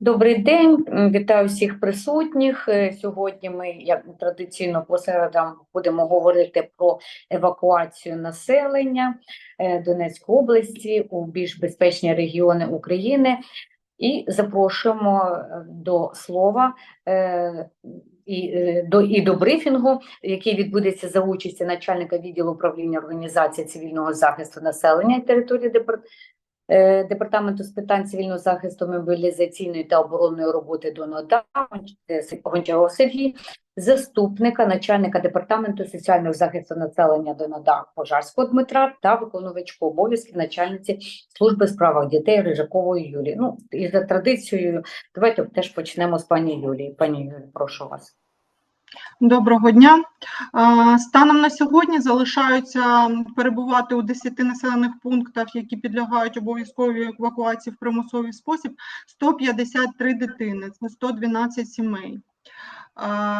Добрий день, вітаю всіх присутніх. Е, Сьогодні ми, як традиційно, по середам будемо говорити про евакуацію населення е, Донецької області у більш безпечні регіони України. І запрошуємо е, до слова і до, і до брифінгу, який відбудеться за участі начальника відділу управління організації цивільного захисту населення і території депар- е, департаменту з питань цивільного захисту, мобілізаційної та оборонної роботи ДОНОДА Гонч- Гончаров Сергій, заступника начальника департаменту соціального захисту населення ДОНОДА Пожарського Дмитра та виконувачку обов'язків начальниці служби в справах дітей Рижакової Юлії. Ну і за традицією, давайте теж почнемо з пані Юлії. Пані Юлії, прошу вас. Доброго дня. Станом на сьогодні залишаються перебувати у 10 населених пунктах, які підлягають обов'язковій евакуації в примусовий спосіб, 153 дитини, це 112 сімей.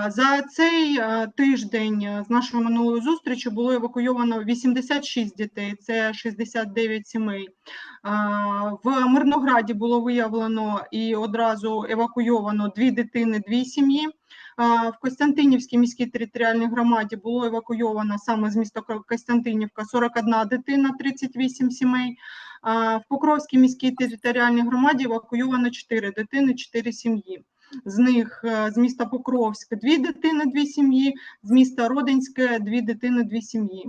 За цей тиждень з нашої минулої зустрічі було евакуйовано 86 дітей, це 69 сімей. В Мирнограді було виявлено і одразу евакуйовано дві дитини, дві сім'ї. В Костянтинівській міській територіальній громаді було евакуйовано саме з міста Ко- Костянтинівка 41 дитина, 38 сімей. В Покровській міській територіальній громаді евакуйовано 4 дитини, 4 сім'ї. З них е, з міста Покровськ дві дитини, дві сім'ї, з міста Родинське дві дитини, дві сім'ї.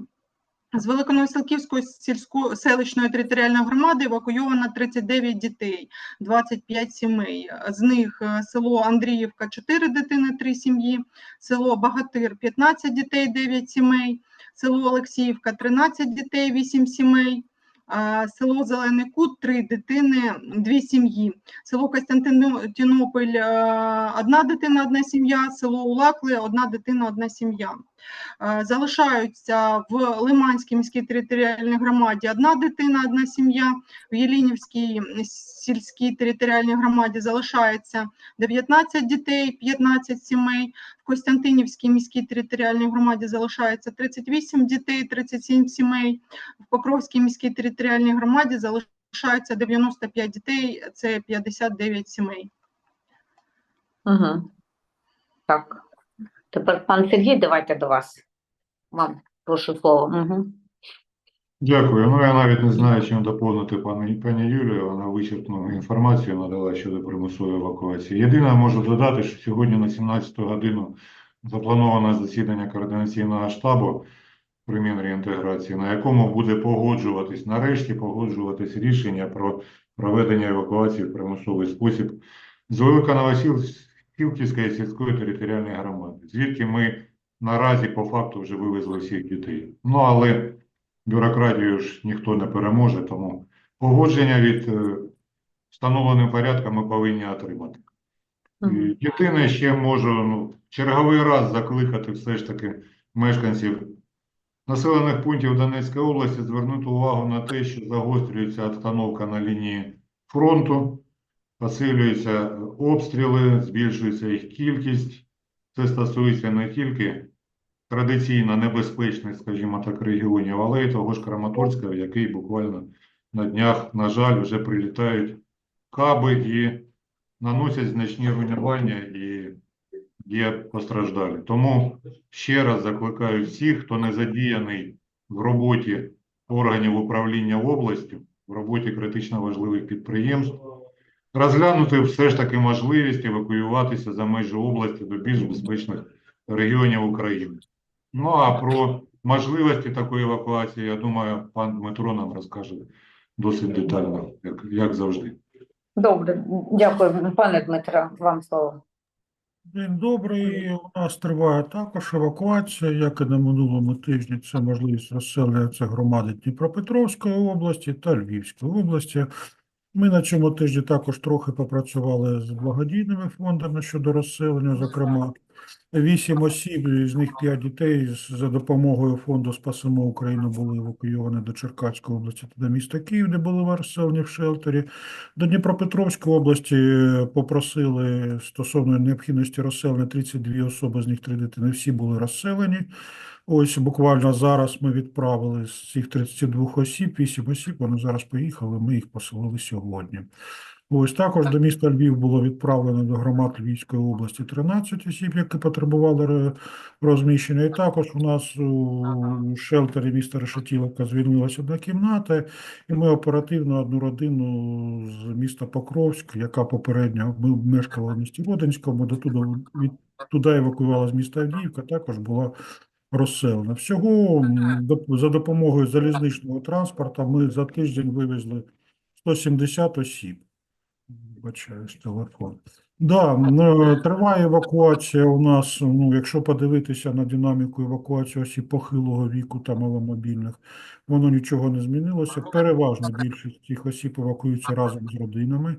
З Великоновоселківської сільської селищної територіальної громади евакуйовано 39 дітей, 25 сімей. З них е, село Андріївка 4 дитини, 3 сім'ї, село Багатир 15 дітей, 9 сімей, село Олексіївка 13 дітей, 8 сімей. Село Зелений Кут 3 дитини, 2 сім'ї. Село Костянтинополь е, одна дитина, одна сім'я, село Улакли одна дитина, одна сім'я. Е, Залишаються в Лиманській міській територіальній громаді одна дитина, одна сім'я. В Єлінівській сільській територіальній громаді залишається 19 дітей, 15 сімей. В Костянтинівській міській територіальній громаді залишається 38 дітей, 37 сімей. В Покровській міській територіальній громаді залишається 95 дітей, це 59 сімей. Угу. Так. Тепер пан Сергій, давайте до вас. Вам прошу слово. Угу. Дякую. Ну, я навіть не знаю, чим доповнити пані, пані Юлію. Вона вичерпну інформацію надала щодо примусової евакуації. Єдине, можу додати, що сьогодні на 17 годину заплановане засідання координаційного штабу при Мінреінтеграції, на якому буде погоджуватись, нарешті погоджуватись рішення про проведення евакуації в примусовий спосіб з Великоновосілківської сільської територіальної громади, звідки ми наразі по факту вже вивезли всіх дітей. Ну, але бюрократію ж ніхто не переможе, тому погодження від е, встановленим порядком ми повинні отримати. Єдине, ще можу ну, черговий раз закликати все ж таки мешканців населених пунктів Донецької області звернути увагу на те, що загострюється обстановка на лінії фронту, посилюються обстріли, збільшується їх кількість. Це стосується не тільки традиційно небезпечних, скажімо так, регіонів, але й того ж Краматорська, в який буквально на днях, на жаль, вже прилітають каби і наносять значні руйнування і є постраждалі. Тому ще раз закликаю всіх, хто не задіяний в роботі органів управління областю, в роботі критично важливих підприємств, розглянути все ж таки можливість евакуюватися за межі області до більш безпечних регіонів України. Ну а про можливості такої евакуації, я думаю, пан Дмитро нам розкаже досить детально, як, як завжди. Добре, дякую, пане Дмитро, вам слово. День добрий. У нас триває також евакуація, як і на минулому тижні. Це можливість розселення це громади Дніпропетровської області та Львівської області. Ми на цьому тижні також трохи попрацювали з благодійними фондами щодо розселення, зокрема, вісім осіб, з них п'ять дітей за допомогою фонду «Спасимо Україну» були евакуйовані до Черкаської області та до міста Київ, де були розселені в шелтері. До Дніпропетровської області е, попросили стосовно необхідності розселення 32 особи, з них 3 дитини, всі були розселені. Ось буквально зараз ми відправили з цих 32 осіб, 8 осіб, вони зараз поїхали, ми їх поселили сьогодні. Ось також до міста Львів було відправлено до громад Львівської області 13 осіб, які потребували розміщення. І також у нас у шелтері міста Решетіловка звільнилася одна кімната, і ми оперативно одну родину з міста Покровськ, яка попередньо мешкала в місті Родинському, до туди, від, туди евакуювала з міста Авдіївка, також була розселена. Всього за допомогою залізничного транспорту ми за тиждень вивезли 170 осіб. Бачаюсь, телефон. Да, триває евакуація у нас, ну, якщо подивитися на динаміку евакуації осіб похилого віку та маломобільних, воно нічого не змінилося. Переважно більшість цих осіб евакуюються разом з родинами.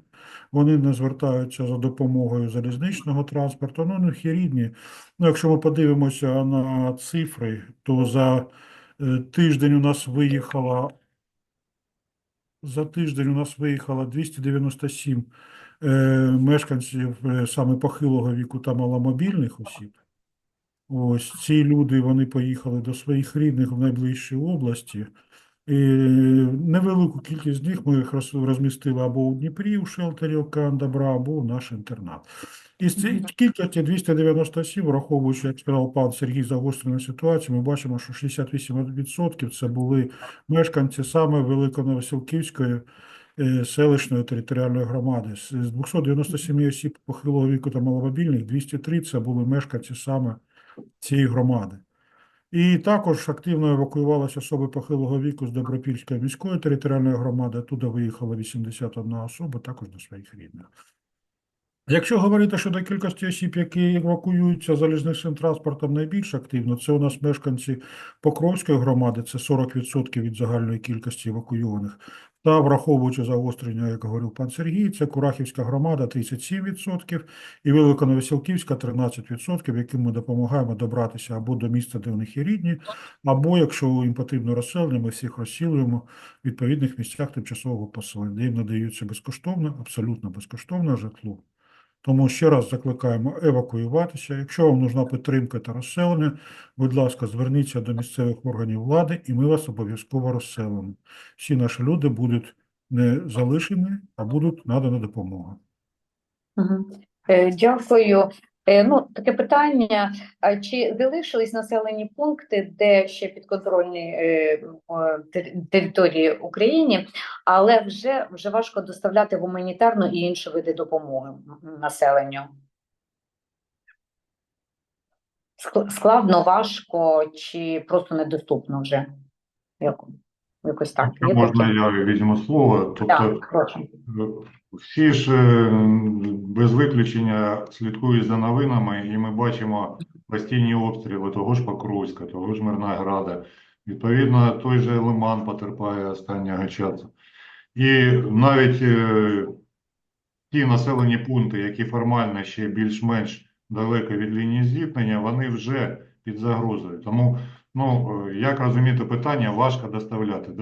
Вони не звертаються за допомогою залізничного транспорту. Ну, них є рідні. Ну, якщо ми подивимося на цифри, то за е, тиждень у нас виїхало за тиждень у нас виїхало 297 е, мешканців е, саме похилого віку та маломобільних осіб. Ось ці люди вони поїхали до своїх рідних в найближчі області. І невелику кількість з них ми їх розмістили або у Дніпрі, у шелтері «Океан Добра, або в наш інтернат. Із цієї кількості 297, враховуючи, як сказав пан Сергій, загострену ситуацію, ми бачимо, що 68% це були мешканці саме Великоновосілківської е, селищної територіальної громади. З з 297 осіб похилого віку та маломобільних, 203 це були мешканці саме цієї громади. І також активно евакуювалися особи похилого віку з Добропільської міської територіальної громади. Туди виїхала 81 особа, також до своїх рідних. Якщо говорити щодо кількості осіб, які евакуюються залізничним транспортом найбільш активно, це у нас мешканці Покровської громади, це 40% від загальної кількості евакуйованих. Та враховуючи загострення, як говорив пан Сергій, це Курахівська громада 37% і Великоновеселківська 13%, яким ми допомагаємо добратися або до міста, де у них є рідні, або якщо їм потрібно розселення, ми всіх розсілюємо в відповідних місцях тимчасового поселення, їм надаються безкоштовно, абсолютно безкоштовне житло. Тому ще раз закликаємо евакуюватися. Якщо вам нужна підтримка та розселення, будь ласка, зверніться до місцевих органів влади, і ми вас обов'язково розселимо. Всі наші люди будуть не залишені, а будуть надана допомога. Е, Дякую. Е, Ну, таке питання. Чи залишились населені пункти, де ще підконтрольні е, е, тер- території Україні, але вже, вже важко доставляти гуманітарну і інші види допомоги населенню? Складно, важко чи просто недоступно вже? Як- Якось так. Якщо можна, я візьму слово. Тобто, Так, прошу. Всі ж е, без виключення слідкують за новинами, і ми бачимо постійні обстріли того ж Покровська, того ж Мирнограда. Відповідно, той же Лиман потерпає останнього часу. І навіть е, ті населені пункти, які формально ще більш-менш далеко від лінії зіткнення, вони вже під загрозою. Тому, ну, е, як розуміти питання, важко доставляти.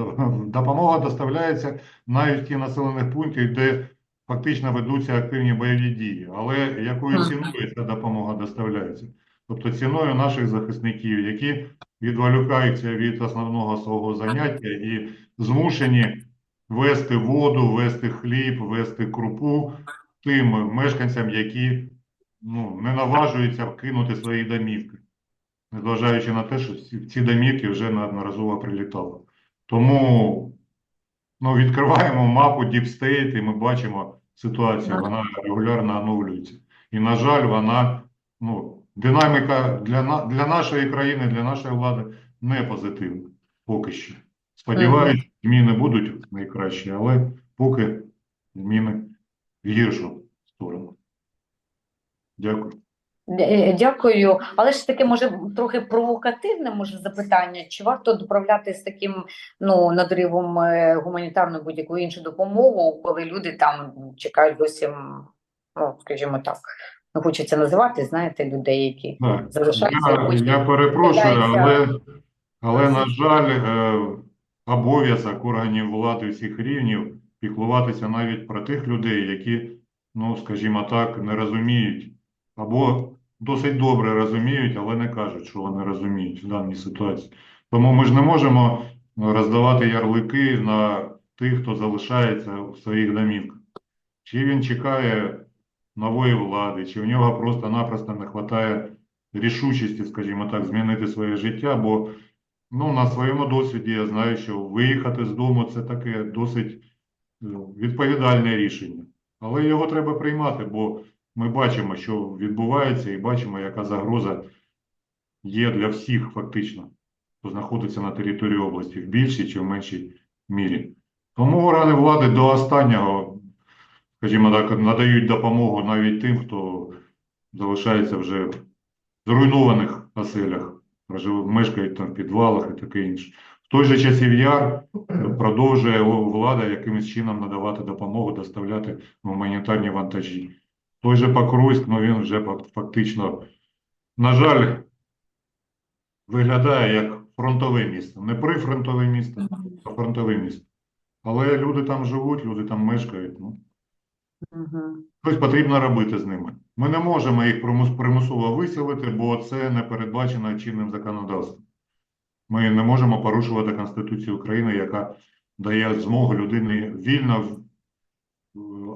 Допомога доставляється навіть в ті населених пунктів, де фактично ведуться активні бойові дії. Але якою ціною ця допомога доставляється? Тобто ціною наших захисників, які відволікаються від основного свого заняття і змушені вести воду, вести хліб, вести крупу тим мешканцям, які ну, не наважуються вкинути свої домівки, незважаючи на те, що ці- ці домівки вже неодноразово прилітали. Тому ну, відкриваємо мапу Deep State і ми бачимо ситуацію, вона регулярно оновлюється. І, на жаль, вона, ну, динаміка для, на, для нашої країни, для нашої влади не позитивна поки що. Сподіваюсь, зміни будуть найкращі, але поки зміни в гіршу сторону. Дякую. Е, Дякую. Але ж таке може трохи провокативне може запитання. Чи варто доправляти з таким ну надривом е, гуманітарну будь-яку іншу допомогу, коли люди там чекають зовсім, ну скажімо так, не хочеться називати, знаєте, людей, які Так, залишаються я, я перепрошую, але, але, на жаль, е, обов'язок органів влади всіх рівнів піклуватися навіть про тих людей, які, ну, скажімо так, не розуміють або досить добре розуміють, але не кажуть, що вони розуміють в даній ситуації. Тому ми ж не можемо роздавати ярлики на тих, хто залишається в своїх домівках. чи він чекає нової влади, чи в нього просто-напросто не вистачає рішучості, скажімо так, змінити своє життя, бо ну, на своєму досвіді я знаю, що виїхати з дому це таке досить е, відповідальне рішення. Але його треба приймати, бо ми бачимо, що відбувається, і бачимо, яка загроза є для всіх фактично, хто знаходиться на території області в більшій чи в меншій мірі. Тому органи влади до останнього, скажімо так, надають допомогу навіть тим, хто залишається вже в зруйнованих оселях, мешкають там в підвалах і таке інше. В той же часів яр продовжує влада якимось чином надавати допомогу, доставляти гуманітарні вантажі. Той же Покровськ, ну він вже фактично, на жаль, виглядає як фронтове місто. Не прифронтове місто, а фронтове місто. Але люди там живуть, люди там мешкають. Ну, Мгм. щось потрібно робити з ними. Ми не можемо їх примусово виселити, бо це не передбачено чинним законодавством. Ми не можемо порушувати Конституцію України, яка дає змогу людині вільно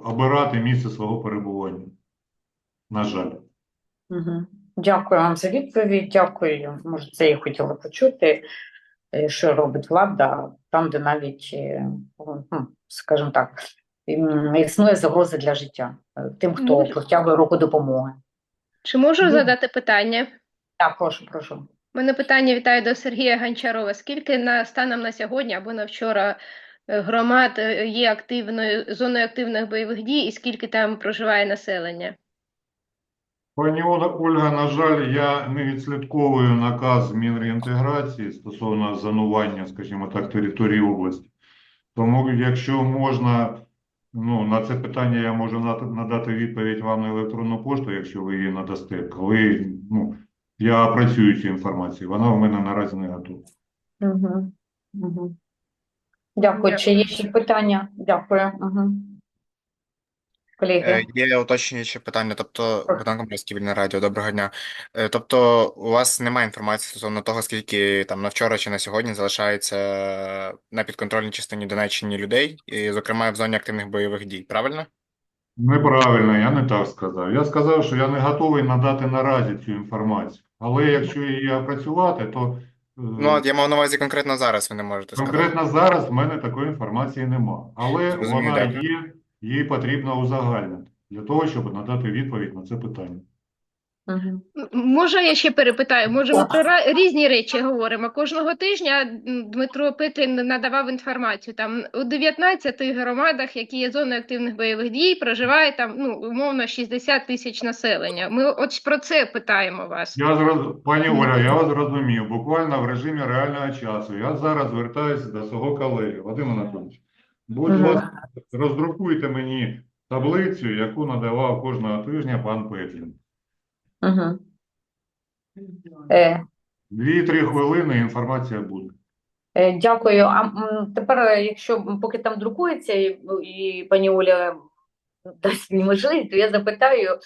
обирати місце свого перебування. На жаль. Дякую вам за відповідь. Дякую. Може, це я хотіла почути, е, що робить влада там, де навіть, е, ну, скажімо так, існує загроза для життя е, тим, хто Можу. протягує руку допомоги. Чи можу Ну. задати питання? Так, прошу, прошу. У мене питання вітаю до Сергія Гончарова. Скільки на станом на сьогодні або на вчора е, громад е, є активною зоною активних бойових дій, і скільки там проживає населення? Пані Ольга, на жаль, я не відслідковую наказ Мінреінтеграції стосовно зонування, скажімо так, території області. Тому, якщо можна, ну, на це питання я можу надати відповідь вам на електронну пошту, якщо ви її надасте. Коли, ну, я опрацюю цю інформацію, вона в мене наразі не готова. Угу. Угу. Дякую. Чи є ще питання? Дякую. Угу. Колеги. Е, Є уточнююче питання, тобто. Богдан Комарський, Вільне Радіо, доброго дня. Е, Тобто у вас немає інформації стосовно того, скільки там на вчора чи на сьогодні залишається на підконтрольній частині Донеччини людей, і, зокрема, в зоні активних бойових дій, правильно? Неправильно, я не так сказав. Я сказав, що я не готовий надати наразі цю інформацію. Але якщо її опрацювати, то Ну, от я мав на увазі конкретно зараз, ви не можете сказати. Конкретно зараз в мене такої інформації нема, але вона є, її потрібно узагальнити для того, щоб надати відповідь на це питання. Угу. М- Може, я ще перепитаю? Може, ми про різні речі говоримо. Кожного тижня Дмитро Петрін надавав інформацію. Там у 19 громадах, які є зоною активних бойових дій, проживає там ну умовно 60 тисяч населення. Ми от про це питаємо вас. Я зроз... Пані Оля, я вас зрозумів, буквально в режимі реального часу. Я зараз звертаюся до свого колеги, Вадим Анатолійович. Будь ласка, роздрукуйте мені таблицю, яку надавав кожного тижня пан Петлін. Угу. Е, Дві-три хвилини інформація буде. Е, Дякую. А м, тепер, е, якщо поки там друкується, і, і пані Оля дасть мені можливість, то я запитаю.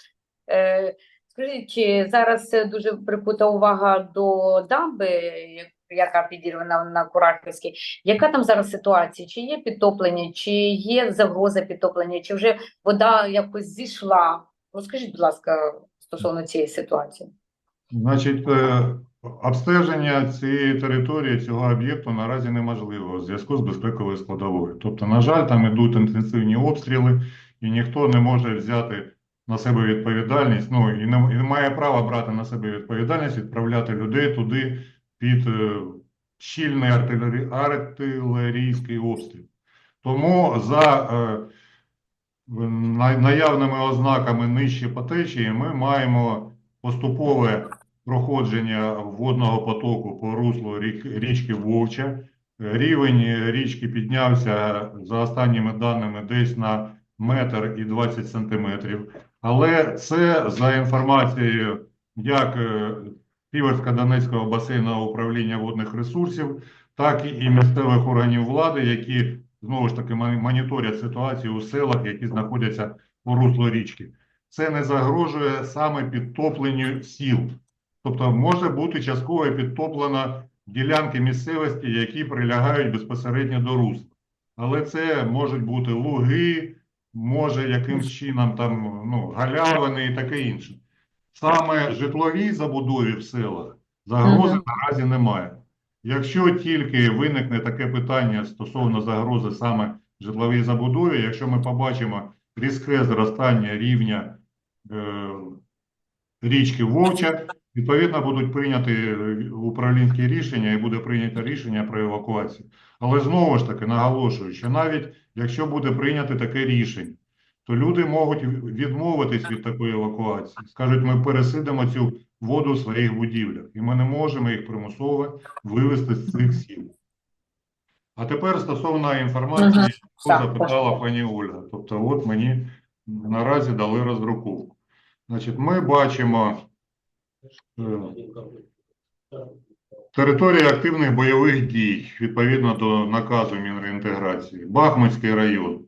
Е, Скажіть, чи зараз е, дуже прикута увага до дамби, як- яка підірвана на Курахівській? Яка там зараз ситуація? Чи є підтоплення, чи є загроза підтоплення, чи вже вода якось зійшла? Розкажіть, будь ласка, стосовно цієї ситуації. Значить, е, обстеження цієї території, цього об'єкту наразі неможливо у зв'язку з безпековою складовою. Тобто, на жаль, там ідуть інтенсивні обстріли, і ніхто не може взяти на себе відповідальність, ну і не, і має права брати на себе відповідальність, відправляти людей туди під е, щільний артилері, артилерійський обстріл. Тому за е, наявними ознаками нижче по течії ми маємо поступове проходження водного потоку по руслу річки Вовча. Рівень річки піднявся за останніми даними десь на метр і 20 сантиметрів. Але це за інформацією як е, Сіверсько-Донецького басейного управління водних ресурсів, так і місцевих органів влади, які знову ж таки моніторять ситуацію у селах, які знаходяться по руслу річки. Це не загрожує саме підтопленню сіл. Тобто може бути частково підтоплено ділянки місцевості, які прилягають безпосередньо до русла. Але це можуть бути луги, може якимсь чином там ну, галявини і таке інше. Саме житловій забудові в селах загрози наразі немає. Якщо тільки виникне таке питання стосовно загрози саме житловій забудові, якщо ми побачимо різке зростання рівня е, річки Вовча, відповідно будуть прийняті е, управлінські рішення і буде прийнято рішення про евакуацію. Але знову ж таки наголошую, що навіть якщо буде прийнято таке рішення, то люди можуть відмовитись від такої евакуації. Скажуть, ми пересидимо цю воду в своїх будівлях, і ми не можемо їх примусово вивезти з цих сіл. А тепер стосовно інформації, яку Так, запитала пані Ольга. Тобто, от мені наразі дали роздруковку. Значить, ми бачимо е, територія активних бойових дій відповідно до наказу Мінреінтеграції. Бахмутський район.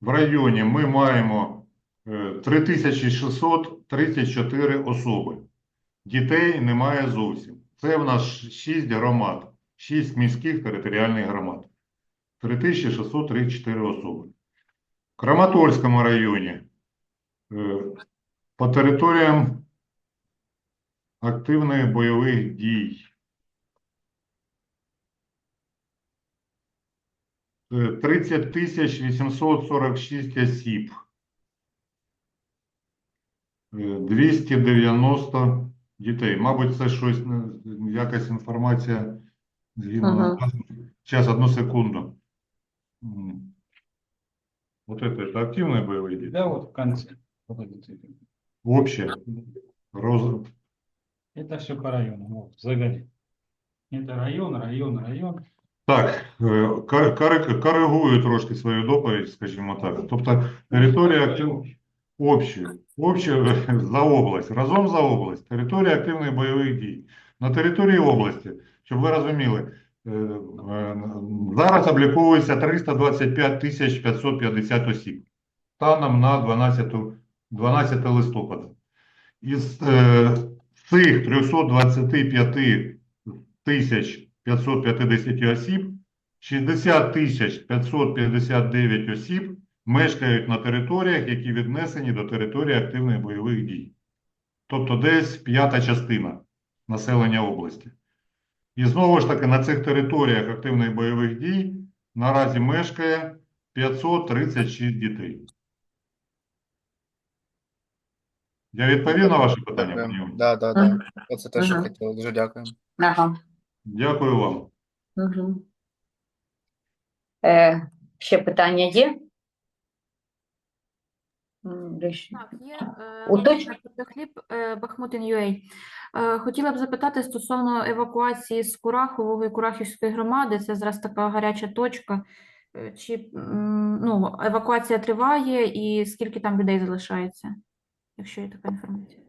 В районі ми маємо е, 3634 особи. Дітей немає зовсім. Це в нас 6 громад, 6 міських територіальних громад. 3634 особи. В Краматорському районі е, по територіям активних бойових дій е, 30 тисяч 846 осіб. Е, 290 дітей. Мабуть, це щось, е, якась інформація згідно Ага. наказу. Сейчас, одну секунду. М. Вот это, это активные боевые действия? Да, вот в конце. Вот эти цифры. Общее. Роз... Это все по району. Вот, загоди. Это район, район, район. Так, е, кор- кори- коригую трошки свою доповідь, скажімо так. Тобто територія актив... обща, обща за область, разом за область, територія активних бойових дій. На території області, щоб ви розуміли, е, е, зараз обліковується 325 тисяч 550 осіб станом на 12, 12 листопада. Із е, цих 325 тисяч 550 осіб, 60 тисяч 559 осіб мешкають на територіях, які віднесені до території активних бойових дій. Тобто десь п'ята частина населення області. І знову ж таки на цих територіях активних бойових дій наразі мешкає 536 дітей. Я відповів на ваше питання, пані? Да, да, да. Мгм. Оце те, що хотіли. Дуже дякую. Ага. Дякую вам. Угу. Е, ще питання є? Так, є е, Хліб, е, Бахмутин.UA. Е, Хотіла б запитати стосовно евакуації з Курахового і Курахівської громади. Це зараз така гаряча точка. Чи ну, евакуація триває і скільки там людей залишається, якщо є така інформація?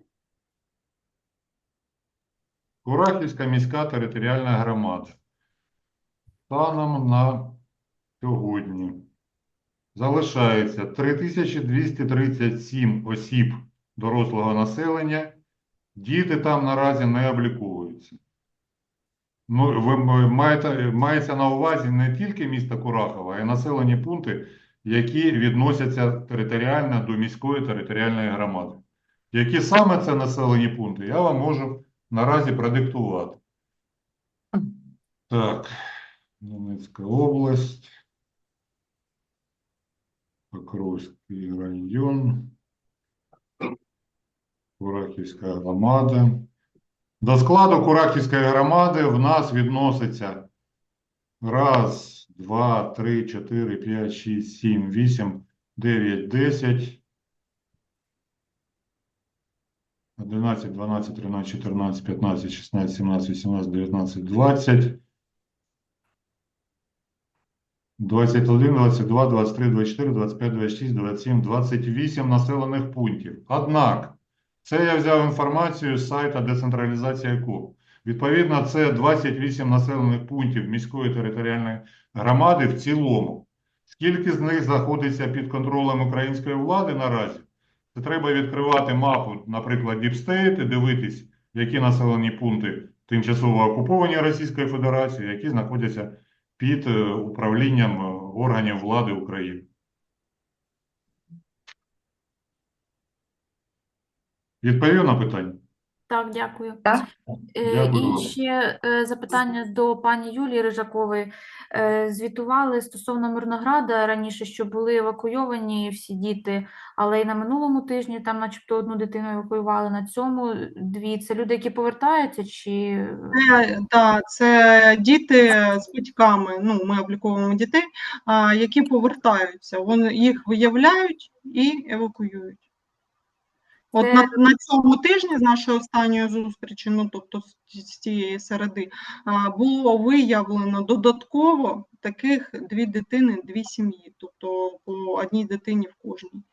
Курахівська міська територіальна громада. Станом на сьогодні залишається 3237 осіб дорослого населення. Діти там наразі не обліковуються. Ну, ви маєте, мається на увазі не тільки місто Курахова, а й населені пункти, які відносяться територіально до міської територіальної громади. Які саме це населені пункти, я вам можу наразі продиктувати. Так, Донецька область, Покровський район, Курахівська громада. До складу Курахівської громади в нас відноситься раз, два, три, чотири, п'ять, шість, сім, вісім, дев'ять, десять. 11, 12, 13, 14, 15, 16, 17, 18, 19, 20, 21, 22, 23, 24, 25, 26, 27, 28 населених пунктів. Однак, це я взяв інформацію з сайта децентралізація КО. Відповідно, це 28 населених пунктів міської територіальної громади в цілому. Скільки з них знаходиться під контролем української влади наразі? Це треба відкривати мапу, наприклад, Діпстейт, і дивитись, які населені пункти тимчасово окуповані Російською Федерацією, які знаходяться під е, управлінням е, органів влади України. Відповів на питання? Так, дякую. Так. Е, Дякую І ще е, запитання до пані Юлії Рижакової. Е, Звітували стосовно Мирнограда раніше, що були евакуйовані всі діти, але й на минулому тижні там начебто одну дитину евакуювали, на цьому дві. Це люди, які повертаються, чи Це, да, це діти з батьками, ну, ми обліковуємо дітей, а, які повертаються. Вони їх виявляють і евакуюють. От на, на цьому тижні з нашої останньої зустрічі, ну тобто з, цієї середи, було виявлено додатково таких дві дитини, дві сім'ї, тобто по одній дитині в кожній.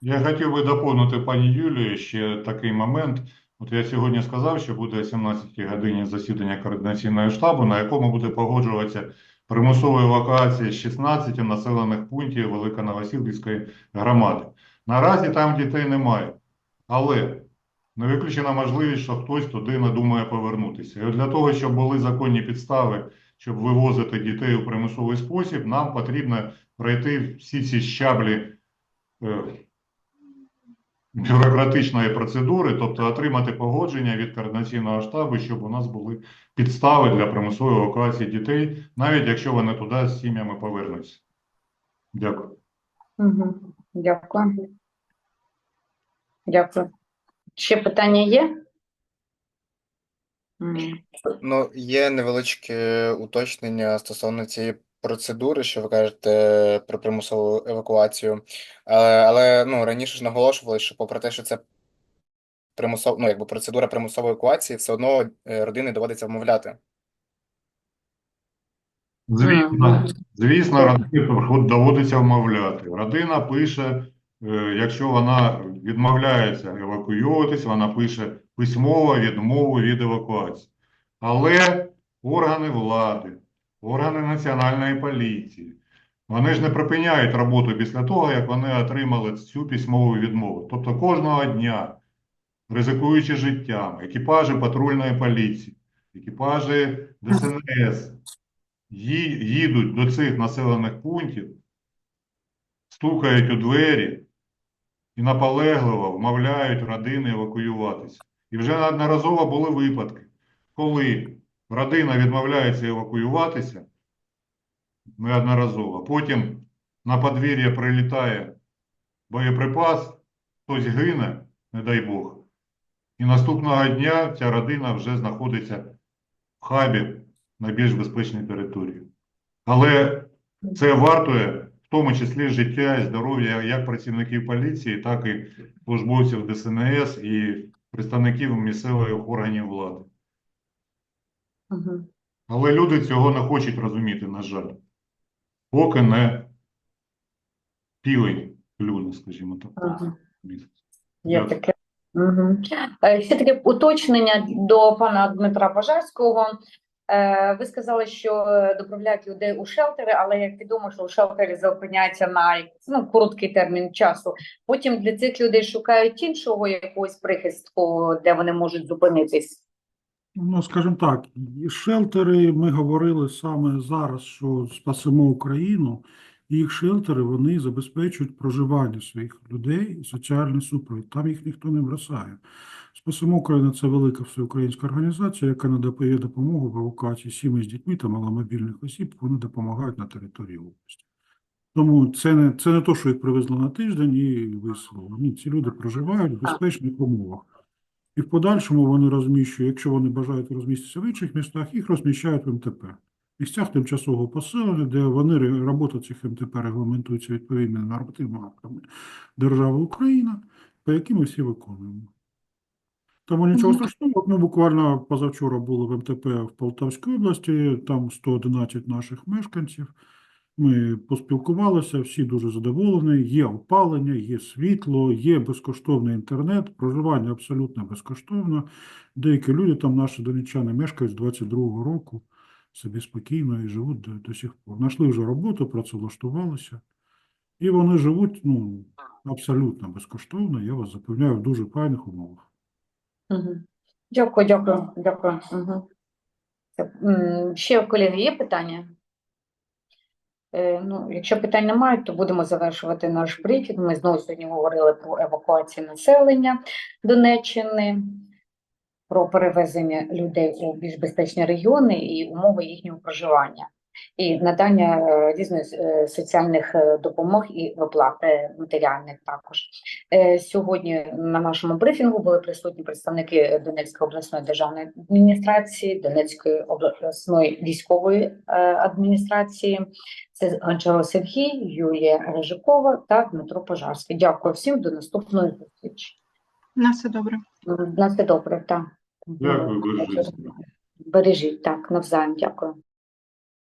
Я хотів би доповнити пані Юлію ще такий момент. От я сьогодні сказав, що буде о 17 годині засідання координаційного штабу, на якому буде погоджуватися примусова евакуація з 16 населених пунктів Великоновосілківської громади. Наразі там дітей немає, але не виключена можливість, що хтось туди надумає повернутися. І для того, щоб були законні підстави, щоб вивозити дітей у примусовий спосіб, нам потрібно пройти всі ці щаблі. е, бюрократичної процедури, тобто отримати погодження від координаційного штабу, щоб у нас були підстави для примусової евакуації дітей, навіть якщо вони туди з сім'ями повернуться. Дякую. Угу. Дякую. Дякую. Ще питання є? Ну, є невеличке уточнення стосовно цієї процедури, що ви кажете про примусову евакуацію. Але, але ну, раніше ж наголошували, що попри те, що це примусов, ну, якби процедура примусової евакуації, все одно е, родини доводиться вмовляти. Звісно, звісно, родині доводиться вмовляти. Родина пише, е, якщо вона відмовляється евакуюватись, вона пише письмово відмову від евакуації. Але органи влади, органи національної поліції, вони ж не припиняють роботу після того, як вони отримали цю письмову відмову. Тобто кожного дня, ризикуючи життям, екіпажі патрульної поліції, екіпажі ДСНС, їдуть до цих населених пунктів, стукають у двері і наполегливо вмовляють родини евакуюватися. І вже неодноразово були випадки, коли родина відмовляється евакуюватися неодноразово, потім на подвір'я прилітає боєприпас, хтось гине, не дай Бог. І наступного дня ця родина вже знаходиться в хабі на більш безпечній території. Але це вартує в тому числі життя і здоров'я як працівників поліції, так і службовців ДСНС і представників місцевих органів влади. Але люди цього не хочуть розуміти, на жаль. Поки не півень клюне, скажімо так. Є таке. Угу. Ще таке уточнення до пана Дмитра Пожарського. Е, Ви сказали, що доправляють людей у шелтери, але як відомо, що у шелтері зупиняється на ну, короткий термін часу. Потім для цих людей шукають іншого якогось прихистку, де вони можуть зупинитись. Ну, скажімо так, шелтери, ми говорили саме зараз, що спасемо Україну, і їх шелтери, вони забезпечують проживання своїх людей соціальний супровід. Там їх ніхто не бросає. Україну – це велика всеукраїнська організація, яка надає допомогу в евакуації сімей з дітьми та маломобільних осіб, вони допомагають на території області. Тому це не, це не то, що їх привезли на тиждень і вислали. Ні, ці люди проживають в безпечних умовах. І в подальшому вони розміщують, якщо вони бажають розміститися в інших містах, їх розміщають в МТП. Місцях тимчасового поселення, де вони робота цих МТП регламентується відповідними нормативними актами держави Україна, по яким ми всі виконуємо. Тому нічого страшного. Ми буквально позавчора були в МТП в Полтавській області, там 111 наших мешканців. Ми поспілкувалися, всі дуже задоволені. Є опалення, є світло, є безкоштовний інтернет, проживання абсолютно безкоштовно. Деякі люди там, наші донеччани, мешкають з 22-го року собі спокійно і живуть до, до сих пор. Знайшли вже роботу, працевлаштувалися. І вони живуть ну, абсолютно безкоштовно, я вас запевняю, в дуже файних умовах. Угу. Дякую, дякую, дякую. Угу. Ще, колеги, є питання? Е, Ну, якщо питань немає, то будемо завершувати наш брифінг. Ми знову сьогодні говорили про евакуацію населення Донеччини, про перевезення людей у більш безпечні регіони і умови їхнього проживання, і надання е, різних е, соціальних е, допомог і виплат матеріальних також. Сьогодні на нашому брифінгу були присутні представники Донецької обласної державної адміністрації, Донецької обласної військової адміністрації. Це Гончаро Сергій, Юлія Режикова та Дмитро Пожарський. Дякую всім. До наступної зустрічі. На все добре. На все добре, так. Дякую, бережіть. Бережіть, так, навзаєм, дякую.